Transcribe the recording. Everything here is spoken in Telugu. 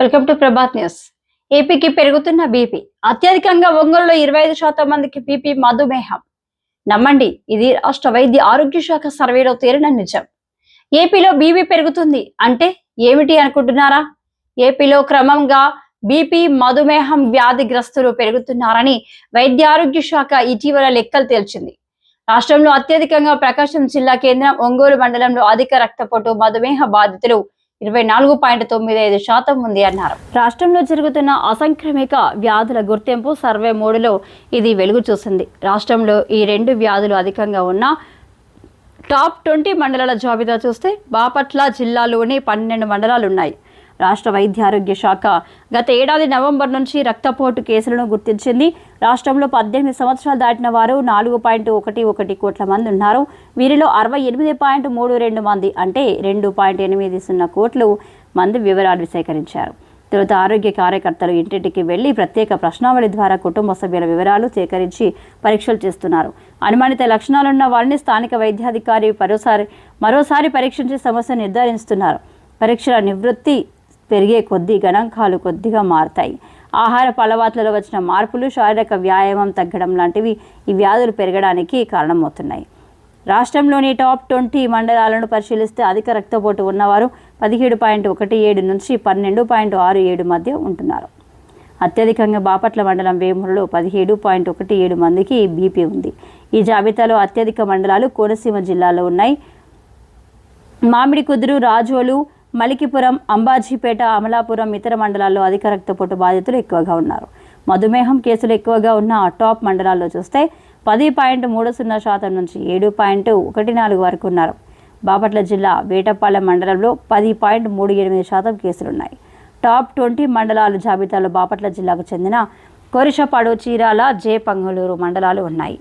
వెల్కమ్ టు ప్రభాత్ న్యూస్ ఏపీకి పెరుగుతున్న బీపీ అత్యధికంగా ఒంగోలులో ఇరవై ఐదు శాతం మందికి బీపీ మధుమేహం. నమ్మండి ఇది రాష్ట్ర వైద్య ఆరోగ్య శాఖ సర్వేలో తేలిన నిజం. ఏపీలో బీపీ పెరుగుతుంది అంటే ఏమిటి అనుకుంటున్నారా? ఏపీలో క్రమంగా బీపీ మధుమేహం వ్యాధిగ్రస్తులు పెరుగుతున్నారని వైద్య ఆరోగ్య శాఖ ఇటీవల లెక్కలు తేల్చింది. రాష్ట్రంలో అత్యధికంగా ప్రకాశం జిల్లా కేంద్రం ఒంగోలు మండలంలో అధిక రక్తపోటు మధుమేహ బాధితులు ఇరవై నాలుగు పాయింట్ తొమ్మిది ఐదు శాతం ఉంది అన్నారు. రాష్ట్రంలో జరుగుతున్న అసంక్రమిక వ్యాధుల గుర్తింపు సర్వే మూడులో ఇది వెలుగు చూసింది. రాష్ట్రంలో ఈ రెండు వ్యాధులు అధికంగా ఉన్న టాప్ ట్వంటీ మండలాల జాబితా చూస్తే బాపట్ల జిల్లాలోని పన్నెండు మండలాలు ఉన్నాయి. రాష్ట్ర వైద్య ఆరోగ్య శాఖ. గత ఏడాది నవంబర్ నుంచి రక్తపోటు కేసులను గుర్తించింది. రాష్ట్రంలో పద్దెనిమిది సంవత్సరాలు దాటిన వారు నాలుగు పాయింట్ ఒకటి ఒకటి కోట్ల మంది ఉన్నారు. వీరిలో అరవై ఎనిమిది పాయింట్ మూడు రెండు మంది అంటే రెండు పాయింట్ ఎనిమిది సున్నా కోట్లు మంది వివరాలు సేకరించారు. తొలుత ఆరోగ్య కార్యకర్తలు ఇంటింటికి వెళ్ళి ప్రత్యేక ప్రశ్నావళి ద్వారా కుటుంబ సభ్యుల వివరాలు సేకరించి పరీక్షలు చేస్తున్నారు. అనుమానిత లక్షణాలున్న వారిని స్థానిక వైద్యాధికారి మరోసారి మరోసారి పరీక్షించి సమస్య నిర్ధారిస్తున్నారు. పరీక్షల నివృత్తి పెరిగే కొద్దీ గణాంకాలు కొద్దిగా మారుతాయి. ఆహార అలవాట్లలో వచ్చిన మార్పులు శారీరక వ్యాయామం తగ్గడం లాంటివి ఈ వ్యాధులు పెరగడానికి కారణమవుతున్నాయి. రాష్ట్రంలోని టాప్ ట్వంటీ మండలాలను పరిశీలిస్తే అధిక రక్తపోటు ఉన్నవారు పదిహేడు పాయింట్ ఒకటి ఏడు నుంచి పన్నెండు పాయింట్ ఆరు ఏడు మధ్య ఉంటున్నారు. అత్యధికంగా బాపట్ల మండలం వేమూరులో పదిహేడు పాయింట్ ఒకటి ఏడు మందికి బీపీ ఉంది. ఈ జాబితాలో అత్యధిక మండలాలు కోనసీమ జిల్లాలో ఉన్నాయి. మామిడి కుదురు రాజోలు మలికిపురం అంబాజీపేట అమలాపురం ఇతర మండలాల్లో అధిక రక్తపోటు బాధితులు ఎక్కువగా ఉన్నారు. మధుమేహం కేసులు ఎక్కువగా ఉన్న టాప్ మండలాల్లో చూస్తే పది పాయింట్ మూడు సున్నా శాతం నుంచి ఏడు పాయింట్ ఒకటి నాలుగు వరకు ఉన్నారు. బాపట్ల జిల్లా వేటపాలెం మండలంలో పది పాయింట్ మూడు ఎనిమిది శాతం కేసులున్నాయి. టాప్ ట్వంటీ మండలాల జాబితాలో బాపట్ల జిల్లాకు చెందిన కొరిషపాడు చీరాల జే పంగళూరు మండలాలు ఉన్నాయి.